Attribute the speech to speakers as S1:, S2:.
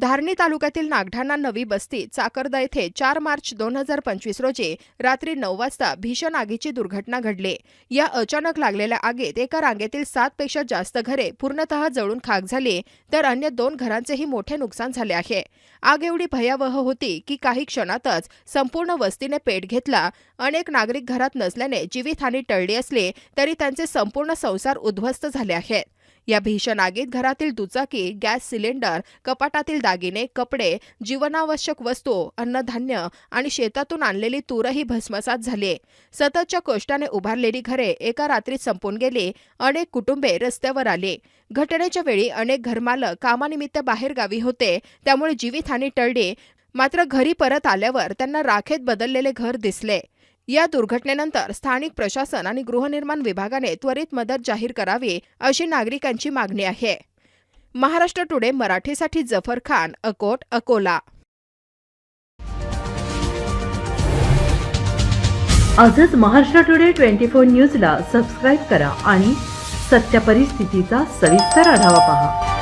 S1: धारणी तालुक्यातील नागठाणा नवी बस्ती चाकरदा येथे चार मार्च दोन हजार पंचवीस रोजी रात्री नऊ वाजता भीषण आगीची दुर्घटना घडली. या अचानक लागलेल्या आगीत एका रांगेतील सातपेक्षा जास्त घरे पूर्णतः जळून खाक झाली तर अन्य दोन घरांचेही मोठे नुकसान झाले आहे. आग एवढी भयावह होती की काही क्षणातच संपूर्ण वस्तीने पेट घेतला. अनेक नागरिक घरात नसल्याने जीवितहानी टळली असली तरी त्यांचे संपूर्ण संसार उद्ध्वस्त झाले आहेत. या भीषण आगीत घरातील दुचाकी गॅस सिलेंडर कपाटातील दागिने कपडे जीवनावश्यक वस्तू अन्नधान्य आणि शेतातून आणलेली तूरही भस्मसात झाली सततच्या कष्टाने उभारलेली घरे एका रात्रीत संपून गेली अनेक कुटुंबे रस्त्यावर आली. घटनेच्या वेळी अनेक घरमालक कामानिमित्त बाहेर गावी होते त्यामुळे जीवितहानी टळली. मात्र घरी परत आल्यावर त्यांना राखेत बदललेले घर दिसले. या दुर्घटनेनंतर स्थानिक प्रशासन आणि गृहनिर्माण विभागाने त्वरित मदत जाहीर करावी अशी नागरिकांची मागणी आहे. महाराष्ट्र टुडे मराठीसाठी जफर खान अकोट अकोला.
S2: आजच महाराष्ट्र टुडे ट्वेंटी फोर न्यूजला सबस्क्राईब करा आणि सत्य परिस्थितीचा सविस्तर आढावा पहा.